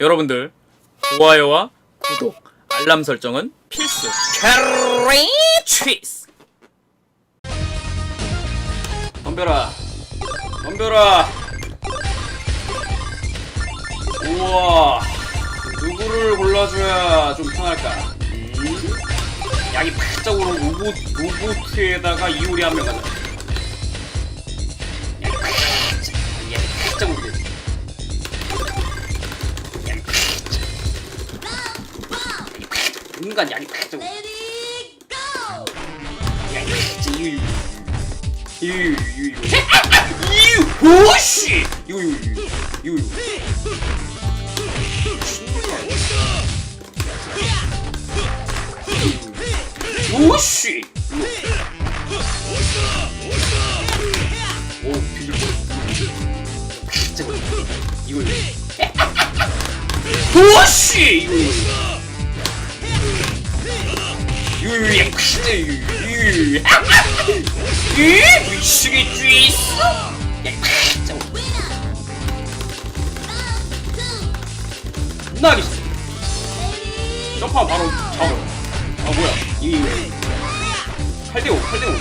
여러분들 좋아요와 구독, 알람 설정은 필수. 캐리 취스. 덤벼라, 덤벼라. 우와, 누구를 골라줘야 좀 편할까? 음? 양이 바짝으로 로봇 로봇에다가 이효리 한 명 가자. 순간 약이 팍 뜨고 약이 팍 뜨고 유유 유유 유유 유유 오씨 유유 유유 유유 오씨 오 비둘기 이거 오씨 이거 미치겠지 있어 나기 점프하면 바로 잡아 아 뭐야 이 8대5 8대5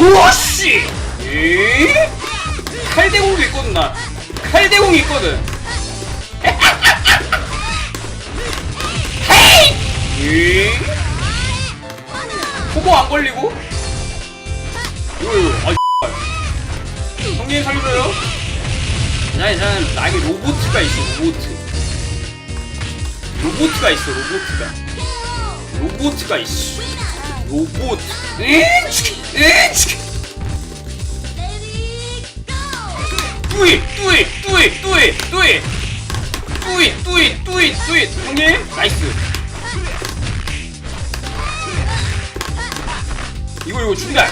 우와씨 이 8대0도 있거든 나 8대0이 있거든 호보 안 걸리고? 이거 아 형님 살려줘요? 나 저는 나에게 로보트가 있어 로보트 로보트가 있어 로보트가. 로보트가 있어. 로보트 에이치 뚜이 뚜이 뚜이 뚜이 뚜이. 뚜이 뚜이 뚜이 뚜이. 형님 나이스 이거 이거 중단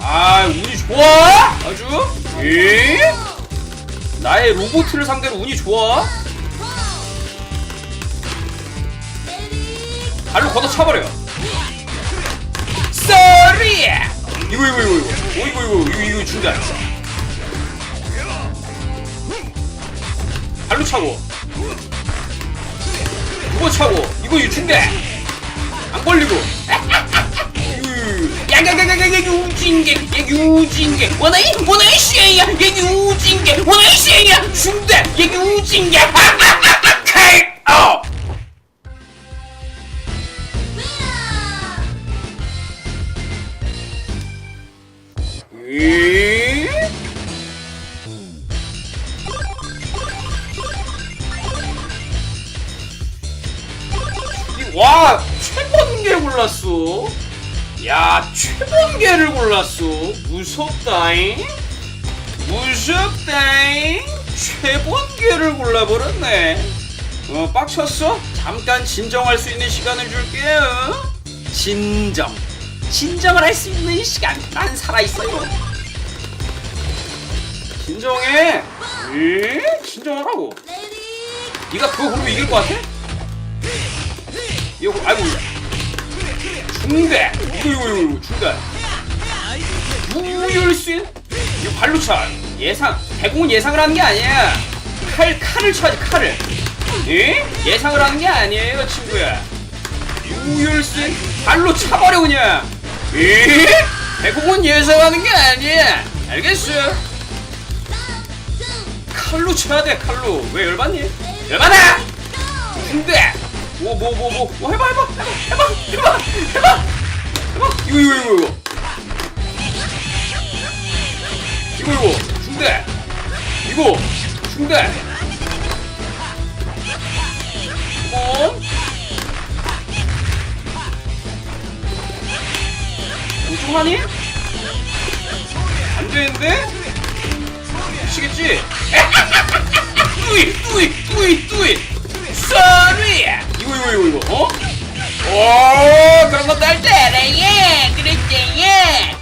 아 운이 좋아? 아주? 에 나의 로보트를 상대로 운이 좋아? 발로 걷어 차버려. 쏘리 이거 이거 이거 이거. 어, 이거 이거 이거 이거 중단 발로 차고. 이거 차고. 이거 이거 중 단안 걸리고. 야야야야야 유진개 야 유진개 원하이 원하이 씨야 야 유진개 원하이 씨야 중대. 야 유진개 칼어. 와 최번개 골랐어 야 최번개를 골랐어 무섭다잉? 무섭다잉? 최번개를 골라버렸네. 어 빡쳤어? 잠깐 진정할 수 있는 시간을 줄게요. 진정. 진정을 할 수 있는 시간. 난 살아있어요 진정해. 에? 진정하라고. 네가 그거 그러면 이길 것 같아? 이거 아이고 중대. 이거 중대. 무율신? 이거 발로 차 예상 대공은 예상을 하는 게 아니야 칼 칼을 쳐야지 칼을. 예? 예상을 하는 게 아니에요 친구야. 유율신? 발로 차버려 그냥. 예? 대공은 예상하는 게 아니야 알겠어. 칼로 쳐야 돼 칼로. 왜 열받니? 열받아! 중대 뭐 뭐 뭐 뭐. 뭐 해봐 해봐 해봐 해봐 해봐 해봐. 이거 이거 이거 이거. 이거 이거. 중대. 이거. 중대. 어? 우중하니? 안 되는데? 미치겠지? 뚜이 뚜이 뚜이 뚜이. 쏘리 이거 이거 이거 이거. 어? 오 그런 것도 할 줄 알아 예. 그랬지 예.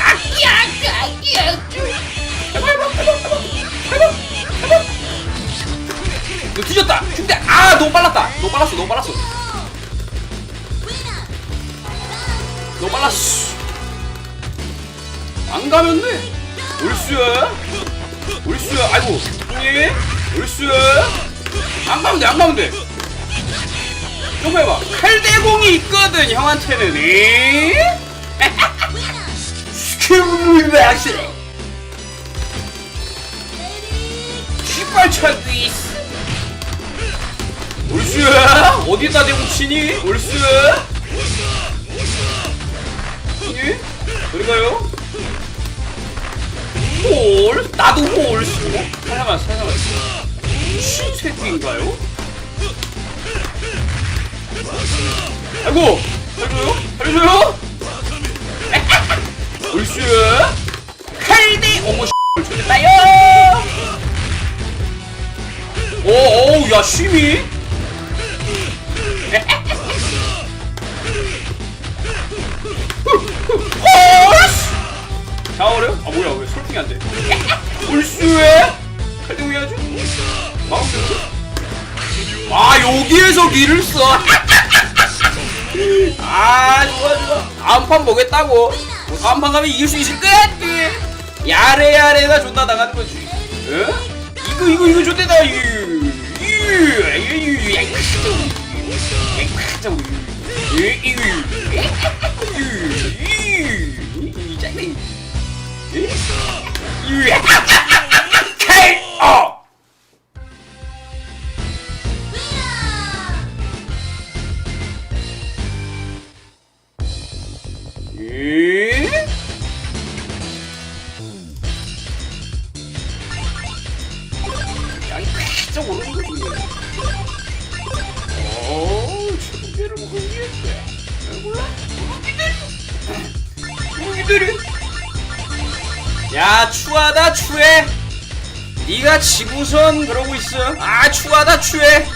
아끼야 아끼야 아끼야 해봐 해봐 뒤졌다. 근데 아 너무 빨랐다. 너무 빨랐어 너무 빨랐어. 너무 빨랐어. 안 가면 돼 올수 올수 아이고. 형님 올수 안 가면 돼안 가면 돼 좀 해봐 칼대공이 있거든 형한테는 이 스크블 액션 휘발차기 올수 어디다 대고 치니 올수 예? 그런가요? 홀? 나도 홀? 어? 하나만 하나만 신새끼인가요? 아이고! 살려줘요? 살려줘요? 올수 칼대 어머 씨. 좋겠다요? 오, 오우 야 심이 자 어려? 아 뭐야 왜 설득이 안돼? 홀스에? 칼등 해야지 마음대로? 아 여기에서 길을 써 아 좋아 좋아 다음 판 보겠다고 다음 판 가면 이길 수 있을 것 같아 야래 야래가 존나 나가는 거지 에? 이거 이거 이거 좋대다 이거 양이 쫙 오르는 거지. 오, 천개를 먹어야겠다. 몰라? 야, 추하다, 추해. 네가 지구선 그러고 있어. 아, 추하다, 추해.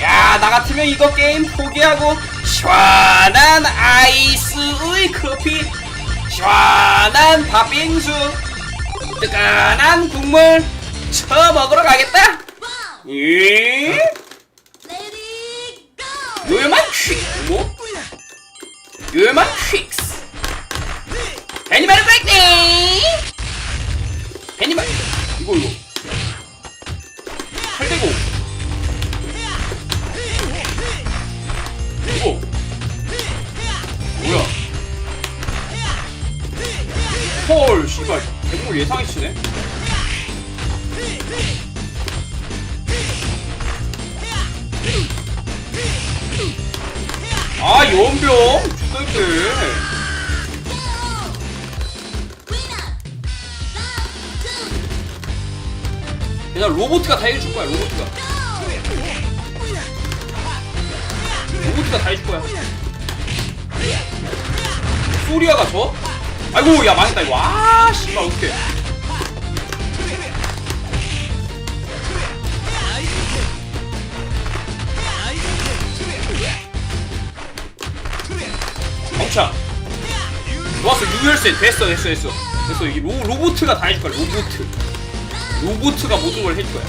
야, 나 같으면 이거 게임 포기하고 시원한 아이스의 커피, 시원한 팥빙수, 뜨끈한 국물 쳐 먹으러 가겠다. 예? 요요만 퀵, 뭐? 요요만 퀵스. 애니멀 파이팅! 애니멀 이거 이거. 대공 예상이 치네. 아, 연병, 죽을게. 그냥 로보트가 다 해줄 거야, 로보트가. 로보트가 다 해줄 거야. 소리아가 져? 아이고 야 망했다 이거. 아 씨발 어떡해. 멍차 좋았어 유혈세 됐어 됐어 됐어. 됐어 이 로, 로보트가 다 해줄 거야 로보트 로보트가 모든 걸 해줄 거야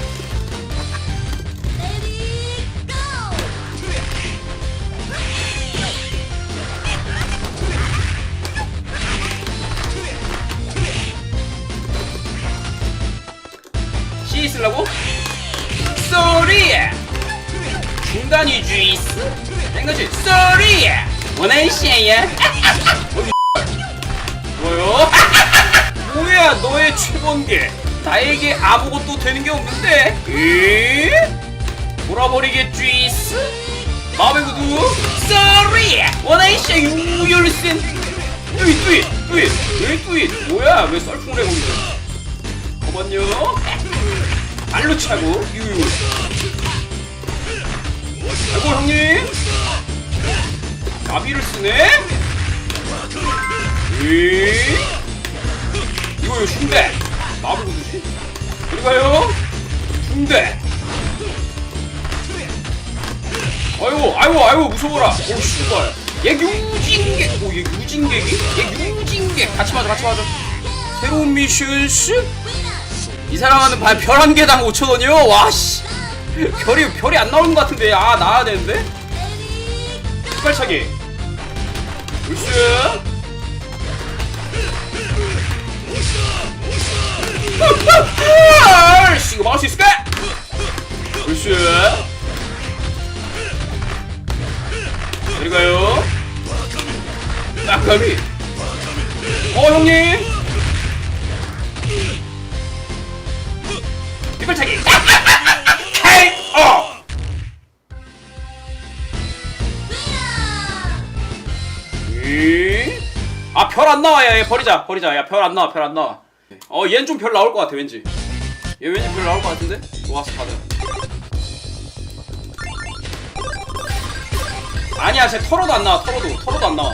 중단이 주이스? 된거지. 쏘리 시야 뭐요? 뭐야 너의 최본게 나에게 아무것도 되는 게 없는데? 에? 돌아버리겠주이스? 마음의 구두 쏘리 시야 유열센 뚜이 뚜이 뚜이 왜 뚜이 뭐야? 왜 썰풍을 해버리죠 잠깐만요. 발로 차고? 유유 아이고 형님. 나비를 쓰네. 에이. 이거 이거 흉대. 나비 구두지 그리가요? 흉대. 아이고 아이고 아이고 무서워라. 오 씨발. 얘 유진객 오얘 유진객이 얘 유진객 같이 맞아 같이 맞아 새로운 미션스 이 사람은 별한 개당 5천 원이요? 와 씨. 별이 별이 안 나오는 것 같은데 아 나와야 되는데. 휘발차기. 울스. 씨, 이거 막을 수 있을까? 글쎄. 어디 가요? 딱가비. 어, 형님. 별 안 나와, 야, 얘 버리자, 버리자. 야, 별 안 나와, 별 안 나와. 어, 얘는 좀 별 나올 것 같아, 왠지. 얘 왠지 별 나올 것 같은데? 와서 가자. 아니야, 쟤 털어도 안 나와, 털어도. 털어도 안 나와.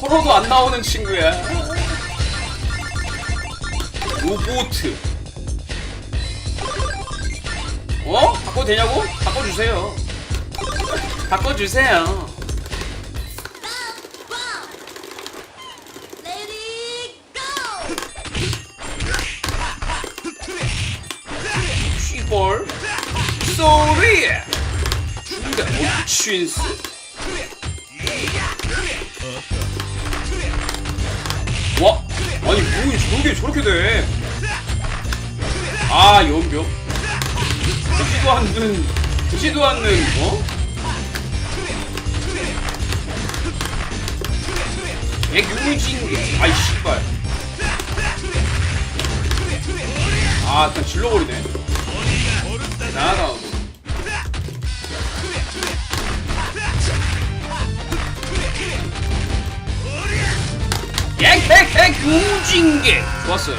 털어도 안 나오는 친구야. 로보트. 어? 바꿔도 되냐고? 바꿔주세요. 바꿔주세요. 볼 소리 중간 춘스? 와? 아니 뭐 저게 저렇게 돼 아 연병. 듣지도 않는 듣지도 않는 어? 백유진개 아이 씨발. 아 그냥 질러버리네 유진개 좋았어요.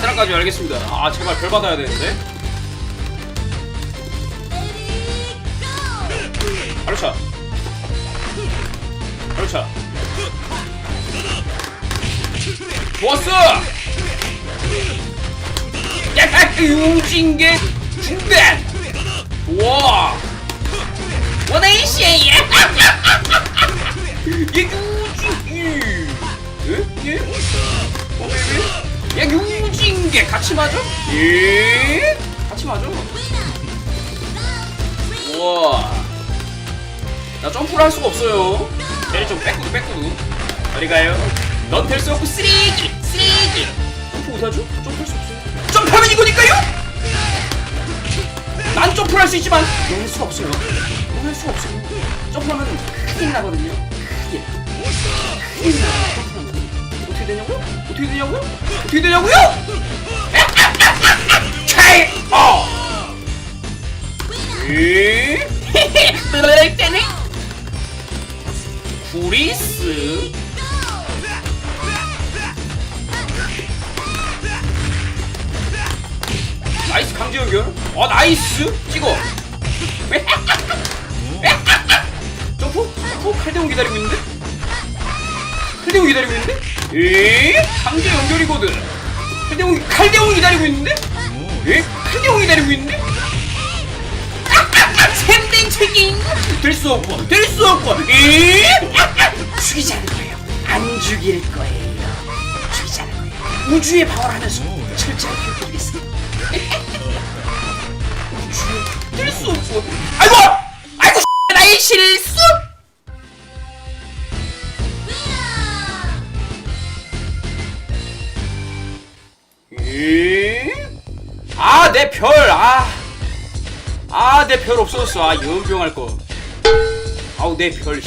테라까지 알겠습니다. 아 제발 별 받아야 되는데. Lady go! 바로 차. 바로 차. 좋았어! 야 유진개 중단 와! 얘 유진개 예? 예? 야 유진개 같이 맞아? 예? 같이 맞아 우와 나 점프를 할 수가 없어요 쟤를 좀 뺏구도 뺏구도 어디 가요? 넌 될 수 없고 쓰레기 쓰레기 점프 못하죠? 점프할 수 없어요 점프하면 이거니까요? 난 점프를 할 수 있지만 넌할 수가 없어요 넌할 수가 없어요 점프하면 큰일 나거든요 큰일 큰일 나 어떻게 되냐고요? 어떻게 되냐고요? 어 에? 그럴 때는 구리스 나이스 강제 연결 어 나이스 찍어 점프? 점프? 칼대웅 기다리고 있는데? 칼대웅 기다리고 있는데? 에? 강제 연결이거든. 칼대웅 칼대웅 기다리고 있는데? 에? 칼대웅 기다리고 있는데? 샘된 책임 될수 없고 될 수 없고. 이 죽이지 않을 거예요. 안 죽일 거예요. 죽이지 않을 거예요. 우주의 방어하면서 철저히 기억해두겠습니다. 우주에 될수 없고. 아이고! 아이고 나의 실수 아 내 별 아. 아, 내 별 없어졌어. 아, 연병할 거. 아우, 내 별.